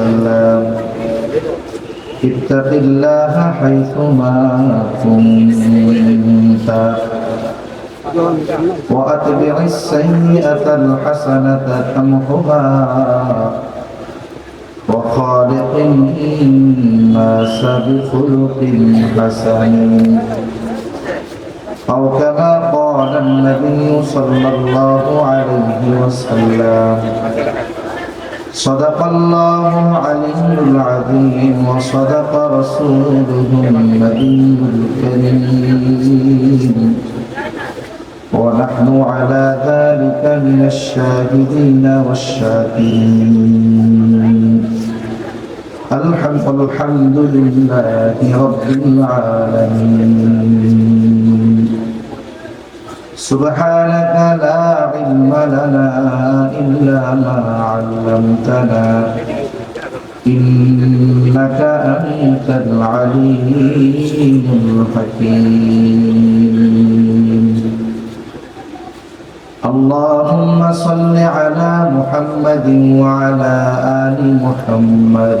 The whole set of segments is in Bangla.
وسلم. اتق الله حيثما كنت. وأتبع السيئة الحسنة تمحها. وخالق الناس بخلق حسن. أو كما قال النبي صلى الله عليه وسلم. صدق الله العلي العظيم وصدق رسوله النبي الكريم. ونحن على ذلك من الشاهدين والشاكرين. الحمد الحمد لله رب العالمين. سبحانك لا علم لنا إلا ما علمتنا. إنك أنت العليم الحكيم. اللهم صل على محمد وعلى آل محمد.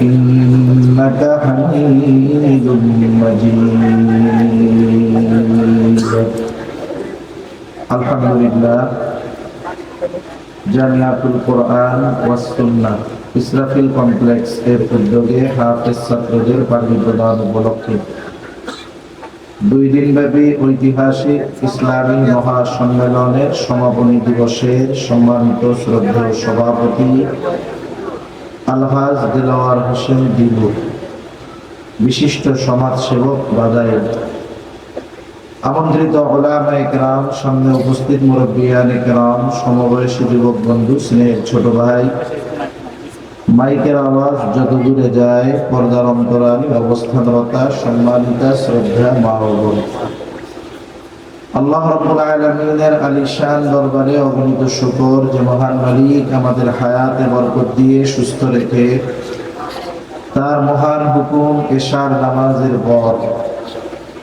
إنك حميد مجيد الحمد لله জামিয়াতুল কোরআন ওয়াসুন্না ইসরাফিল কমপ্লেক্স এর উদ্যোগে হাফেজ ছাত্রদের পানি প্রদান উপলক্ষে দুই দিনব্যাপী ঐতিহাসিক ইসলামী মহাসম্মেলনের সমাপনী দিবসের সম্মানিত শ্রদ্ধেয় সভাপতি আলহাজ দিলওয়ার হোসেন দিবু বিশিষ্ট সমাজসেবক বাদায়ের আমন্ত্রিত ওলামা একরাম সামনে উপস্থিত মুরব্বিয়ান একরাম সমবয়সী যুবক বন্ধু, স্নেহের ছোট ভাই। মাইকের আওয়াজ যত দূরে যায়, পর্দার অন্তরাল অবস্থানরতা, সম্মানিতা, শ্রদ্ধা, মা আল্লাহ রাব্বুল আলামিনের আলিশান দরবারে অগণিত শুকর যে মহান মালিক আমাদের হায়াতে বরকত দিয়ে সুস্থ রেখে তার মহান হুকুম এশার নামাজের পর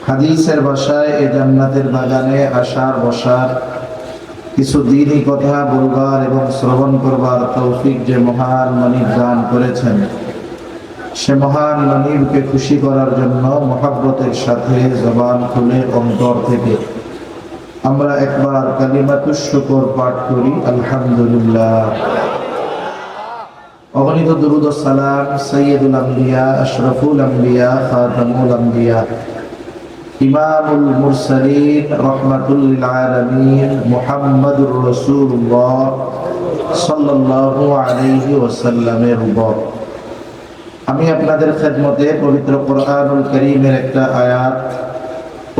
হাদিসের ভাষায় এ জান্নাতের বাগানে আসার বসার কিছু দিনই কথা বলবার এবং শ্রবণ করবার তৌফিক যে মহান মনিব দান করেছেন। সে মহান মনিবকে খুশি করার জন্য মহাব্বতের সাথে জবান খুলে অন্তর থেকে আমরা একবার কালিমাতুশ শুকর পাঠ করি, আলহামদুলিল্লাহ। অগণিত দুরুদ সালাম সৈয়দুল আম্বিয়া, আশরাফুল আম্বিয়া, খাতামুল আম্বিয়া। ইমামুল মুরসালিন, রহমাতুল সাল্লাল্লাহু আলাইহি ওয়াসাল্লামের উপর। আমি আপনাদের খেদমতে পবিত্র কোরআনুল করিমের একটা আয়াত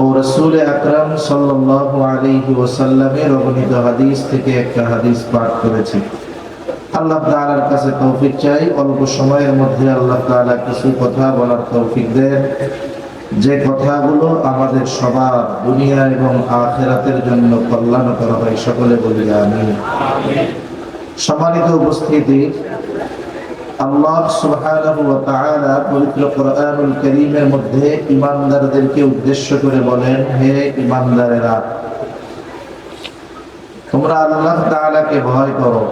ও রসুল আকরাম সাল্লাল্লাহু আলাইহি ওয়াসাল্লামের অগণিত হাদিস থেকে একটা হাদিস পাঠ করেছি। আল্লাহ তাআলার কাছে তৌফিক চাই, অল্প সময়ের মধ্যে আল্লাহ তাআলা কিছু কথা বলার তৌফিক দেন। যে কথাগুলো আমাদের সবার দুনিয়া এবং আখেরাতের জন্য কল্যাণ করা হয়, সকলে বলি আমি সম্মানিত উপস্থিতি আল্লাহ সুবহানাহু ওয়া তাআলা পবিত্র কোরআনুল কারীমের মধ্যে ঈমানদারদেরকে উদ্দেশ্য করে বলেন, হে ঈমানদারেরা, তোমরা আল্লাহ তাআলাকে ভয় করো।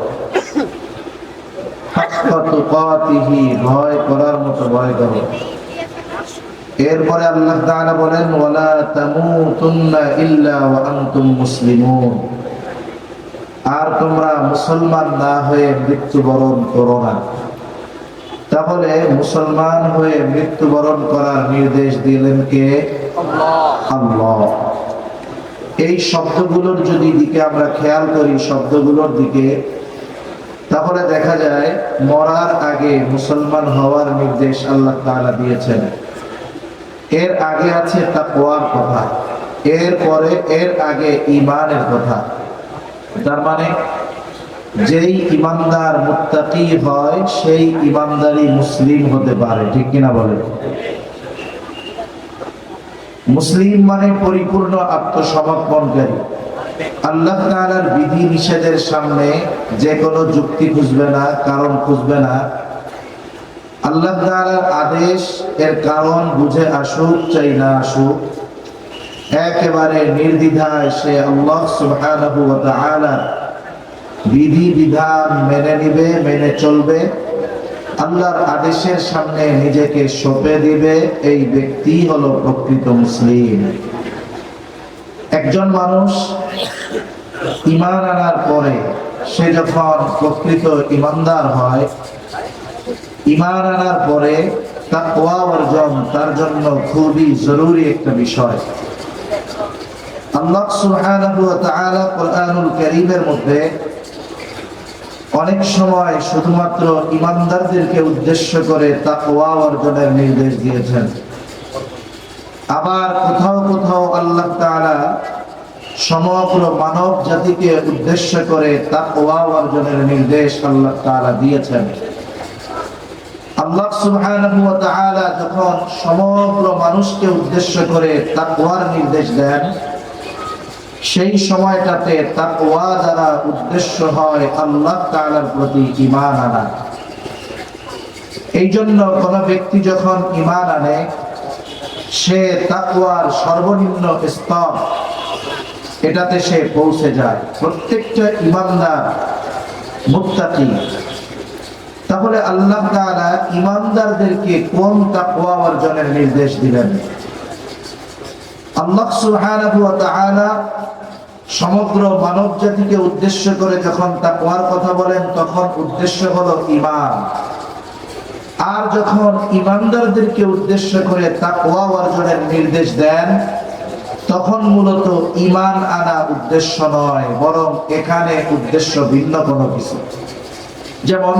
হাক্কা তুকাতিহি, ভয় করার মতো ভয় করো। এরপরে আল্লাহ তাআলা বলেন, ওয়ালা তামুতুন্না ইল্লা ওয়া আনতুম মুসলিমুন। আর তোমরা মুসলমান না হয়ে মৃত্যুবরণ করো না। তাহলে মুসলমান হয়ে মৃত্যুবরণ করার নির্দেশ দিলেন কে? আল্লাহ। এই শব্দগুলোর যদি দিকে আমরা খেয়াল করি শব্দগুলোর দিকে তাহলে দেখা যায় মরার আগে মুসলমান হওয়ার নির্দেশ আল্লাহ তাআলা দিয়েছেন। এর আগে আছে তা তাকওয়ার কথা এর পরে এর আগে ইমানের কথা। তার মানে যেই ইমানদার মুত্তাকি হয়, সেই ইমানদারই মুসলিম হতে পারে, ঠিক কিনা বলেন? মুসলিম মানে পরিপূর্ণ আত্মসমর্পণকারী। আল্লাহ তাআলার বিধি নিষেধের সামনে যে কোনো যুক্তি খুঁজবে না, কারণ খুঁজবে না। আল্লাহ তাআলার আদেশ, এর কারণ বুঝে আসুক, চাই না আসুক। একেবারে নির্দ্বিধায় সে আল্লাহ সুবহানাহু ওয়া তাআলা বিধি বিধান মেনে নিবে, মেনে চলবে। আল্লাহর আদেশের সামনে নিজেকে সঁপে দিবে, এই ব্যক্তি হলো প্রকৃত মুসলিম। একজন মানুষ ইমান আনার পরে সে যখন প্রকৃত ইমানদার হয় ইমান আনার পরে তাকওয়া অর্জন তার জন্য খুবই জরুরি একটা বিষয়। আল্লাহ সুবহানাহু ওয়া মধ্যে অনেক সময় শুধুমাত্র ইমানদারদেরকে উদ্দেশ্য করে তাকওয়া অর্জনের নির্দেশ দিয়েছেন। আবার কোথাও কোথাও আল্লাহ তাআলা সমগ্র মানব জাতিকে উদ্দেশ্য করে তা তাকওয়া অর্জনের নির্দেশ আল্লাহ তাআলা দিয়েছেন। আল্লাহ সুবহানাহু ওয়া তাআলা যখন সমগ্র মানুষকে উদ্দেশ্য করে তাকওয়ার নির্দেশ দেন সেই সময়টাতে তাকওয়া দ্বারা উদ্দেশ্য হয় আল্লাহ তাআলার প্রতি ঈমান আনা। এই জন্য কোন ব্যক্তি যখন ঈমান আনে, সে তাকওয়ার সর্বনিম্ন স্তর এটাতে সে পৌঁছে যায়। প্রত্যেকটা ঈমানদার মুত্তাকি। তাহলে আল্লাহ তাআলা ঈমানদারদেরকে কোন তাকওয়া অর্জনের নির্দেশ দিলেন? আল্লাহ তাআলা সমগ্র মানব জাতিকে উদ্দেশ্য করে যখন তাকওয়ার কথা বলেন, তখন উদ্দেশ্য হলো ঈমান। আর যখন ঈমানদারদেরকে উদ্দেশ্য করে তাকওয়া অর্জনের নির্দেশ দেন, তখন মূলত ঈমান আনা উদ্দেশ্য নয়, বরং এখানে উদ্দেশ্য ভিন্ন কোনো কিছু। যেমন,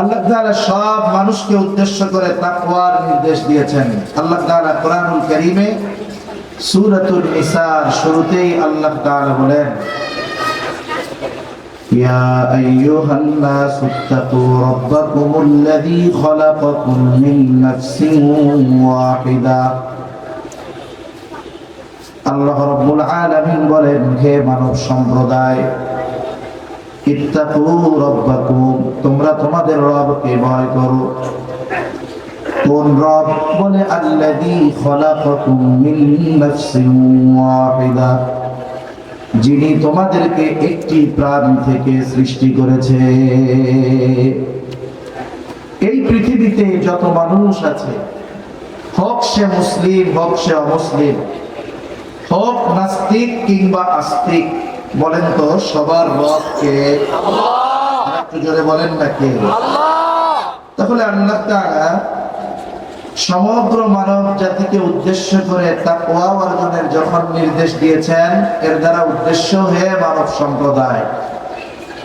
আল্লাহ তাআলা সব মানুষকে উদ্দেশ্য করে তাকওয়ার নির্দেশ দিয়েছেন। আল্লাহ তাআলা কোরআনুল কারীমে সূরাতুন নিসার শুরুতেই আল্লাহ তাআলা বলেন يا أيها الناس اتقوا ربكم الذي خلقكم من نفس واحدة আল্লাহ রব্বুল আলামিন বলেন হে মানব সম্প্রদায় ইত্তাকু রব্বাকুম তোমরা তোমাদের রবকে ভয় করো কোন রব বলে আল্লাযী খলাকাকুম মিন নাফসিন ওয়াহিদা যিনি তোমাদেরকে একটি প্রাণ থেকে সৃষ্টি করেছে। এই পৃথিবীতে যত মানুষ আছে হোক সে মুসলিম হোক সে অমুসলিম হোক নাস্তিক কিংবা আস্তিক বলেন তো সবার রব কে? একটু জোরে বলেন না কে? তাহলে আল্লাহ তাআলা সমগ্র মানব জাতিকে উদ্দেশ্য করে তাকওয়া অর্জনের যখন নির্দেশ দিয়েছেন, এর দ্বারা উদ্দেশ্য হে মানব সম্প্রদায়,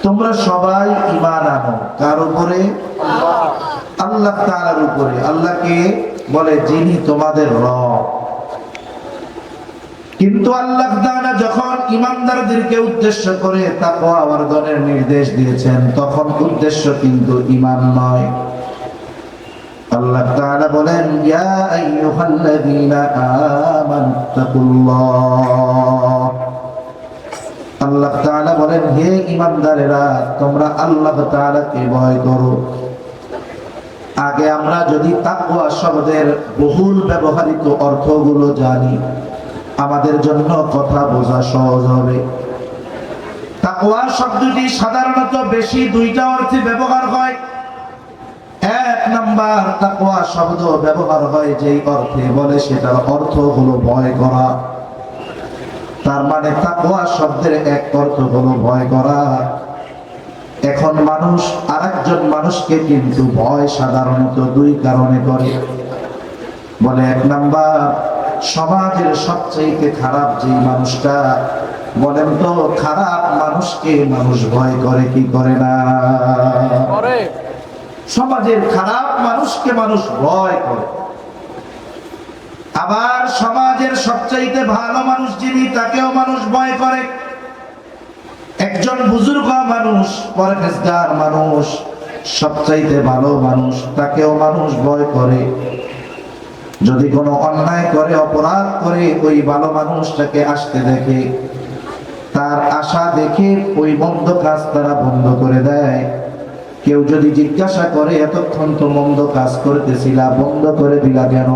তোমরা সবাই ঈমান আনো। কার উপরে? আল্লাহ তাআলার উপরে। আল্লাহকে বলে, যিনি তোমাদের রব। কিন্তু আল্লাহ তাআলা যখন ইমানদারদেরকে উদ্দেশ্য করে তাকওয়া অর্জনের নির্দেশ দিয়েছেন, তখন উদ্দেশ্য কিন্তু ঈমান নয়। আল্লাহ তাআলা বলেন, ইয়া আইয়ুহাল্লাযীনা আমানুত্তাকুল্লাহ আল্লাহ তাআলা বলেন, হে ঈমানদারেরা, তোমরা আল্লাহ তাআলাকে ভয় করো। আগে আমরা যদি তাকওয়া শব্দের বহুল ব্যবহৃত অর্থগুলো জানি, আমাদের জন্য কথা বোঝা সহজ হবে। তাকওয়া শব্দটি সাধারণত বেশি দুইটা অর্থে ব্যবহার হয়। নাম্বার তাকওয়া শব্দ ব্যবহার হয় যেই অর্থে বলে সেটার অর্থ হলো ভয় করা। তার মানে তাকওয়া শব্দের এক অর্থ হলো ভয় করা। এখন মানুষ, আরেকজন মানুষকে কিন্তু ভয় সাধারণত দুই কারণে করে। বলে এক নাম্বার, সমাজের সবচেয়ে খারাপ যে মানুষটা, বলেন তো, খারাপ মানুষকে মানুষ ভয় করে কি করে না? সমাজের খারাপ মানুষকে মানুষ ভয় করে। আবার সমাজের সবচাইতে ভালো মানুষ যিনি, তাকেও মানুষ ভয় করে। একজন বুজুর্গ মানুষ, পরহেজগার মানুষ, সবচাইতে ভালো মানুষ, তাকেও মানুষ ভয় করে। যদি কোনো অন্যায় করে, অপরাধ করে, ওই ভালো মানুষটাকে আসতে দেখে, তার আশা দেখে ওই বন্ধ কাজ তারা বন্ধ করে দেয়। কেউ যদি জিজ্ঞাসা করে, এতক্ষণ তো মন্দ কাজ করতেছিলা, বন্ধ করে দিলা কেন?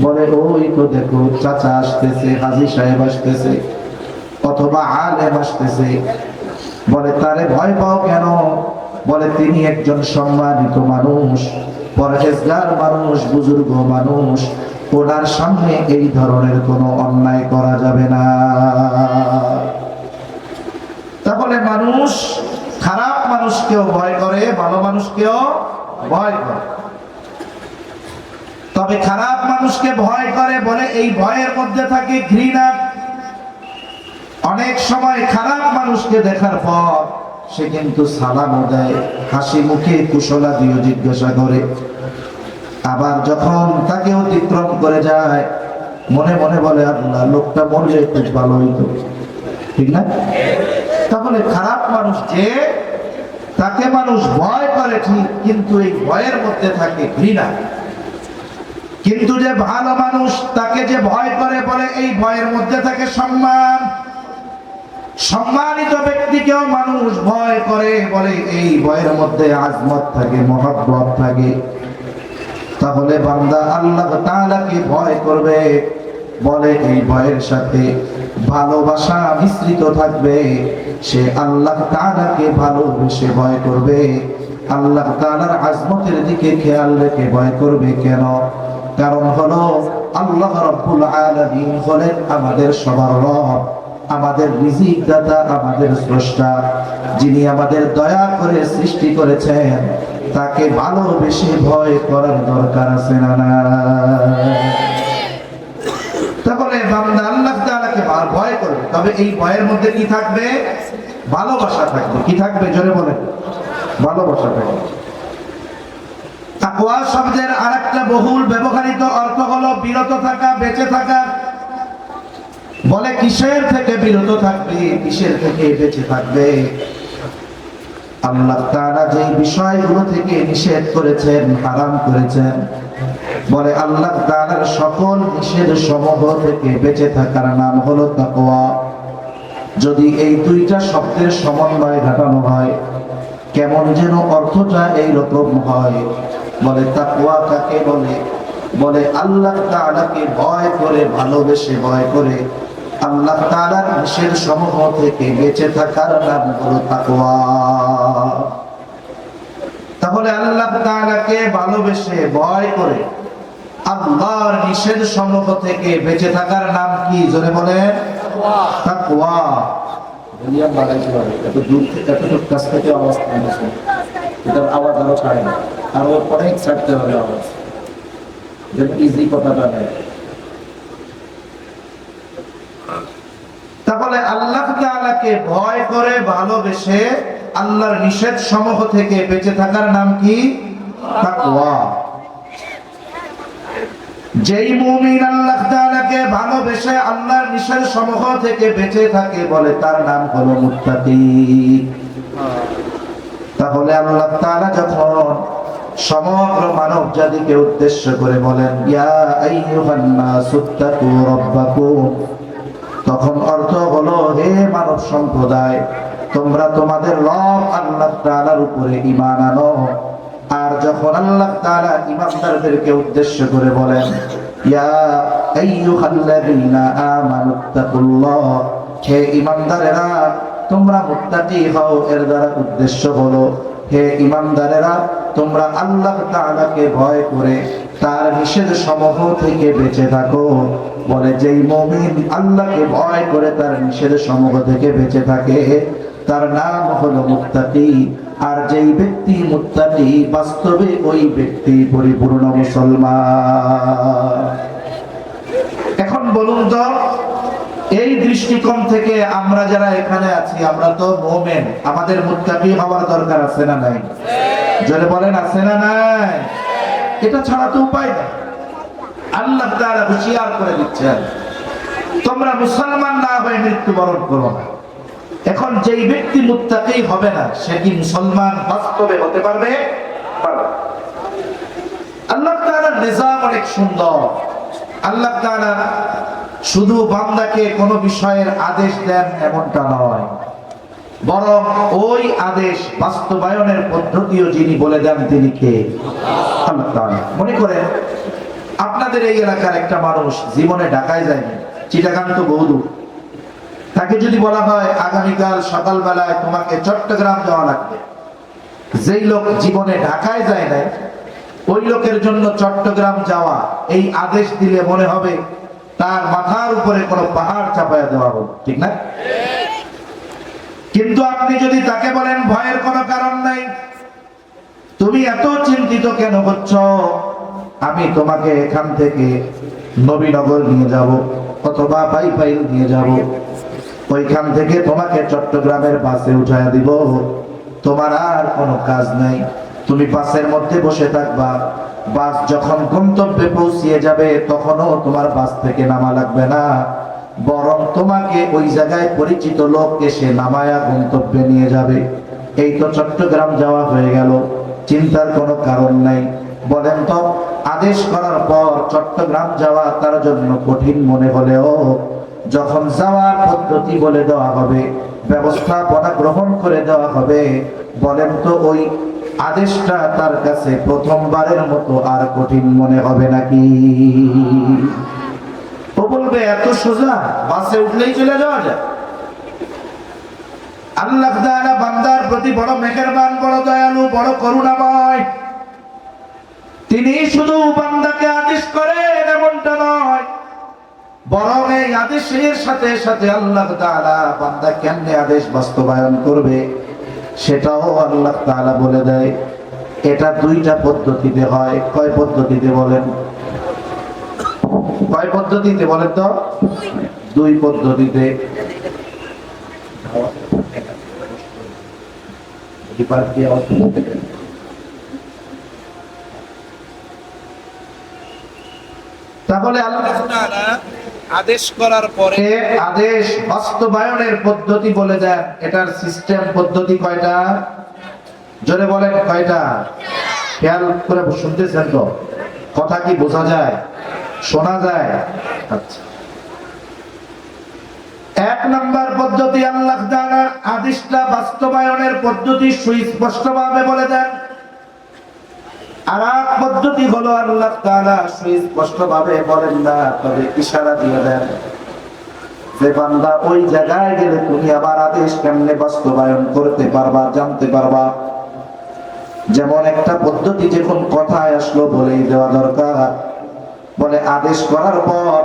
বলে, ওই তো দেখো, চাচা আসতেছে, হাজি সাহেব আসতেছে, অথবা আলেম আসতেছে। বলে, তারে ভয় পাও কেন? বলে, তিনি একজন সম্মানিত মানুষ, পরহেজগার মানুষ, বুজুর্গ মানুষ। ওনার সামনে এই ধরনের কোনো অন্যায় করা যাবে না। তাহলে মানুষ মানুষকেও ভয় করে, ভালো মানুষকেও ভয় করে। তবে খারাপ মানুষকে ভয় করে বলে এই ভয়ের মধ্যে থাকে ঘৃণা। অনেক সময় খারাপ মানুষকে দেখার পর সে কিন্তু সালামও দেয়, হাসি মুখে কুশলা দিয়ে জিজ্ঞাসা করে। আবার যখন তাকে অতিক্রম করে যায়, মনে মনে বলে, আল্লাহ, লোকটা মরলে খুব ভালো হইতো। ঠিক না? তাহলে খারাপ মানুষ যে তাকে মানুষ ভয় করে ঠিক, কিন্তু এই ভয়ের মধ্যে থাকে ঘৃণা। কিন্তু যে ভালো মানুষ তাকে যে ভয় করে বলে, এই ভয়ের মধ্যে থাকে সম্মান। সম্মানিত ব্যক্তিকেও মানুষ ভয় করে বলে, এই ভয়ের মধ্যে আজমত থাকে, মহব্বত থাকে। তাহলে বান্দা আল্লাহ তাআলাকে ভয় করবে, বলে এই ভয়ের সাথে ভালোবাসা মিশ্রিত থাকবে। সে আল্লাহ তাআলাকে ভালোবেসে ভয় করবে। আল্লাহ তাআলার আজমতের দিকে খেয়াল রেখে ভয় করবে কেন? কারণ হলো আল্লাহ রাব্বুল আলামিন হলেন আমাদের সবার রব, আমাদের রিজিক দাতা আমাদের স্রষ্টা। যিনি আমাদের দয়া করে সৃষ্টি করেছেন, তাকে ভালোবেসে ভয় করার দরকার আছে না না তাহলে বান্দা আল্লাহ তাআলাকে ভা- ভয় করবে তবে এই ভয়ের মধ্যে কি থাকবে? ভালোবাসা থাকবে। কি থাকবে? জোরে বলেন। ভালোবাসা থাকবে। শব্দের আরেকটা বহুল ব্যবহৃত অর্থ হলো বিরত থাকা, বেঁচে থাকা। বলে কিসের থেকে বিরত থাকবে? কিসের থেকে বেঁচে থাকবে? আল্লাহ তাআলা যে বিষয়গুলো থেকে নিষেধ করেছেন, হারাম করেছেন, বলে আল্লাহ তাআলার সকল নিষেধ সমূহ থেকে বেঁচে থাকার নাম হলো তাকওয়া। যদি এই দুইটা শব্দের সমন্বয় ঘটানো হয়, কেমন যেন অর্থটা এই রকম হয়, বলে তাকওয়া কাকে বলে? বলে আল্লাহ তাআলাকে ভয় করে, ভালোবেসে ভয় করে আল্লাহ তাআলার নিষেধ সমূহ থেকে বেঁচে থাকার নাম হলো তাকওয়া। তাহলে আল্লাহ তাআলাকে ভালোবেসে ভয় করে আল্লাহর নিষেধ সমূহ থেকে বেঁচে থাকার নাম কি? জোরে বলেন। তাকওয়া। ভলিউম বাড়াইতে হবে এত দূর থেকে এতটুকু কাছ থেকে আওয়াজ কানছে এটার আওয়াজ আরও ছাড়ে না। আরও অনেক ছাড়তে হবে আওয়াজ। যেন ইজি কথাটা নেই তাহলে আল্লাহ তাআলাকে ভয় করে, ভালোবেসে আল্লাহর নিষেধ সমূহ থেকে বেঁচে থাকার নাম কি? যেই মুমিন আল্লাহ তাআলাকে ভালোবেসে আল্লাহর নিষেধ সমূহ থেকে বেঁচে থাকে বলে তার নাম হলো মুত্তাকি। তাহলে আল্লাহ তাআলা যখন সমগ্র মানব জাতিকে উদ্দেশ্য করে বলেন, ইয়া আইয়ুহান রাব্বাকুম। তখন অর্থ হলো, হে মানব সম্প্রদায়, তোমরা তোমাদের রব আল্লাহ তাআলার উপরে ইমান আনো। আর যখন আল্লাহ তাআলা ইমানদারদেরকে উদ্দেশ্য করে বলেন, ইয়া আইয়ুহাল্লাযীনা আমানুত্তাকুল্লাহ হে ঈমানদারেরা, তোমরা মুত্তাকি হও, এর দ্বারা উদ্দেশ্য হলো, হে ইমানদারেরা তোমরা আল্লাহ তাআলাকে ভয় করে তার নিষেধ সমূহ থেকে বেঁচে থাকো। বলে যেই মমিন আল্লাহকে ভয় করে তার নিষেধ সমূহ থেকে বেঁচে থাকে, তার নাম হলো মুত্তাকি। আর যেই ব্যক্তি মুত্তাকি, বাস্তবে ওই ব্যক্তি পরিপূর্ণ মুসলমান। এখন বলুন তো, এই দৃষ্টিকোণ থেকে আমরা যারা এখানে আছি, আমরা তো মোমেন। আমাদের মুত্তাকি হওয়ার দরকার আছে না নাই? জোরে বলেন, আছে না নাই? এটা ছাড়া তো উপায় নেই। আল্লাহ তাআলা হুঁশিয়ার করে দিচ্ছেন, তোমরা মুসলমান না হয়ে মৃত্যুবরণ করো না। এখন যেই ব্যক্তি মুত্তাকি হবে না, সে কি মুসলমান বাস্তবে হতে পারবে? আল্লাহ তাআলার নিজাম অনেক সুন্দর। আল্লাহ তাআলা শুধু বান্দাকে কোনো বিষয়ের আদেশ দেন এমনটা নয়। বরং ওই আদেশ বাস্তবায়নের পদ্ধতিও যিনি বলে দেন তিনি কে? মনে করেন, আপনাদের এই এলাকার একটা মানুষ জীবনে ঢাকায় যায়নি, চিটাগাং তো বহুদূর তাকে যদি বলা হয়, আগামীকাল সকালবেলায় তোমাকে চট্টগ্রাম যাওয়া লাগবে। যেই লোক জীবনে ঢাকায় যায় নাই, ওই লোকের জন্য চট্টগ্রাম যাওয়া, এই আদেশ দিলে মনে হবে তার মাথার উপরে কোনো পাহাড় চাপায় দেওয়া হলো। ঠিক না? কিন্তু আপনি যদি তাকে বলেন, ভয়ের কোনো কারণ নাই। তুমি এত চিন্তিত কেন হচ্ছ আমি তোমাকে এখান থেকে নবীনগর নিয়ে যাব, অথবা পাইপাইল নিয়ে যাব। ওইখান থেকে তোমাকে চট্টগ্রামের বাসে উঠায় দিব। তোমার আর কোনো কাজ নাই। তুমি বাসের মধ্যে বসে থাকবা। বাস যখন গন্তব্যে পৌঁছিয়ে যাবে, তখনও তোমার বাস থেকে নামা লাগবে না। বরং তোমাকে ওই জায়গায় পরিচিত লোক এসে নামায়া গন্তব্যে নিয়ে যাবে। এই তো চট্টগ্রাম যাওয়া হয়ে গেল। চিন্তার কোনো কারণ নাই। বলেন তো, আদেশ করার পর চট্টগ্রাম যাওয়া তার জন্য কঠিন মনে হলেও যখন যাওয়ার পদ্ধতি বলে দেওয়া হবে ব্যবস্থাপনা গ্রহণ করে দেওয়া হবে, বলেন তো ওই আদেশটা তার কাছে প্রথমবারের মতো আর কঠিন মনে হবে নাকি? বলবে এত সোজা? বাসে উঠলেই চলে যাওয়া যায়। আল্লাহ তাআলা বান্দার প্রতি বড় মেহেরবান, বড় দয়ালু, বড় করুণাময়। তিনি শুধু বান্দাকে আদেশ করেন, এমনটা নয়। বরং এই আদেশের সাথে সাথে আল্লাহ তাআলা বান্দা কেমনে আদেশ বাস্তবায়ন করবে, সেটাও আল্লাহ তাআলা বলে দেয়। এটা দুইটা পদ্ধতিতে হয়। কয় পদ্ধতিতে বলেন? কয় পদ্ধতিতে বলেন তো? দুই পদ্ধতিতে? তাহলে আদেশ করার পরে আদেশ বাস্তবায়নের পদ্ধতি বলে দেন। এটার সিস্টেম পদ্ধতি কয়টা? জোরে বলেন কয়টা? খেয়াল করে শুনতেছেন তো? কথা কি বোঝা যায়? শোনা যায়। আচ্ছা। এক নম্বর পদ্ধতি আল্লাহ তাআলা আদেশটা বাস্তবায়নের পদ্ধতি সুস্পষ্টভাবে বলে দেন। আর এক পদ্ধতি হলো আল্লাহ তাআলা সুস্পষ্টভাবে বলেন না তবে ইশারা দিয়ে দেন যে বান্দা ওই জায়গায় গেলে তুমি আবার আদেশ কেমনে বাস্তবায়ন করতে পারবা জানতে পারবা। যেমন একটা পদ্ধতি যখন কথায় আসলো বলেই দেওয়া দরকার। বলে আদেশ করার পর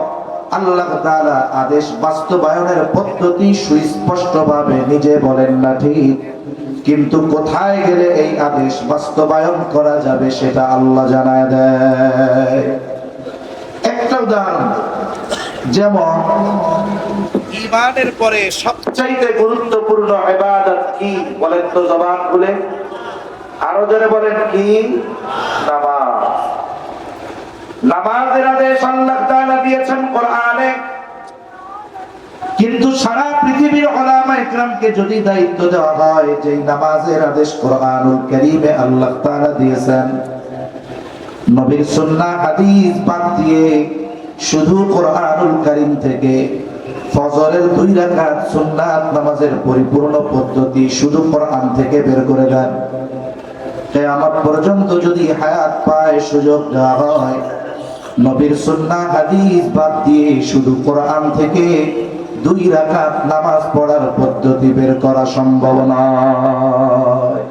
আল্লাহ তাআলা আদেশ বাস্তবায়নের পদ্ধতি সুস্পষ্টভাবে নিজে বলেন না ঠিক। কিন্তু কোথায় গেলে এই আদেশ বাস্তবায়ন করা যাবে সেটা আল্লাহ জানায় দেয়। একটা উদাহরণ, যেমন ইমানের পরে সব সবচাইতে গুরুত্বপূর্ণ ইবাদত কি বলেন তো জবান খুলে। আরও জোরে বলেন কি? নামাজ। নামাজের আদেশ আল্লাহ তাআলা দিয়েছেন কোরআনে। কিন্তু সারা পৃথিবীর ওলামা ইকরামকে যদি দায়িত্ব দেওয়া হয় যে নামাজের আদেশ কোরআনুল কারীমে আল্লাহ তাআলা দিয়েছেন, নবীর সুন্নাহ হাদিস বাদ দিয়ে শুধু কোরআনুল কারীম থেকে ফজরের দুই রাকাত সুন্নাত নামাজের পরিপূর্ণ পদ্ধতি শুধু কোরআন থেকে বের করে দেন। কিয়ামত পর্যন্ত যদি হায়াত পায়, সুযোগ দেওয়া হয় নবীর সুন্নাহ হাদিস বাদ দিয়ে শুধু কোরআন থেকে দুই রাকাত নামাজ পড়ার পদ্ধতি বের করা সম্ভব নয়।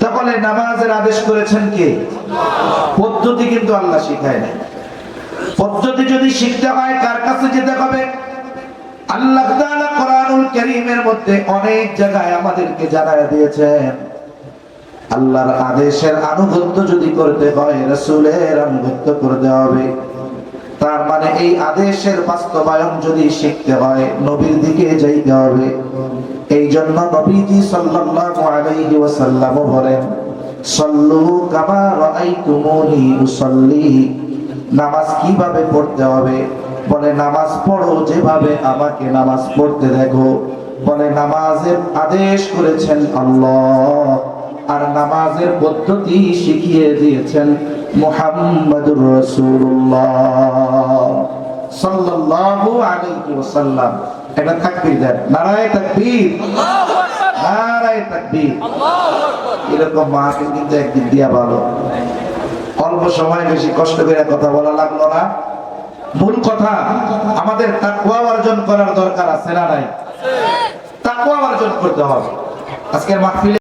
তাহলে নামাজের আদেশ করেছেন কে? পদ্ধতি কিন্তু আল্লাহ শিখায় না পদ্ধতি যদি শিখতে হয় কার কাছে যেতে হবে? আল্লাহ তাআলা কোরআনুল কারীমের মধ্যে অনেক জায়গায় আমাদেরকে জানায় দিয়েছেন। আল্লাহর আদেশের আনুগত্য যদি করতে হয়, রাসূলের আনুগত্য করতে হবে। তার মানে এই আদেশের বাস্তবায়ন যদি শিখতে হয়, নবীর দিকে যাইতে হবে। এই জন্য নবীজি সাল্লাল্লাহু আলাইহি ওয়াসাল্লাম বলেন, সল্লু কামা রাআইতুমুনি উসাল্লি। নামাজ কীভাবে পড়তে হবে? বলে, নামাজ পড়ো যেভাবে আমাকে নামাজ পড়তে দেখো। বলে, নামাজের আদেশ করেছেন আল্লাহ। আর নামাজের পদ্ধতি শিখিয়ে দিয়েছেন মুহাম্মাদুর রাসূলুল্লাহ সাল্লাল্লাহু আলাইহি ওয়াসাল্লাম। এটা তাকবীর দেন। নারায়ে তাকবীর। আল্লাহু আকবার। নারায়ে তাকবীর। আল্লাহু আকবার। এরকম মাহফিল কিন্তু একদিন দিয়া ভালো। অল্প সময় বেশি কষ্ট করে কথা বলা লাগল না। মূল কথা আমাদের তাকওয়া অর্জন করার দরকার আছে না নাই? তাকওয়া অর্জন করতে হবে। আজকের মাহফিলে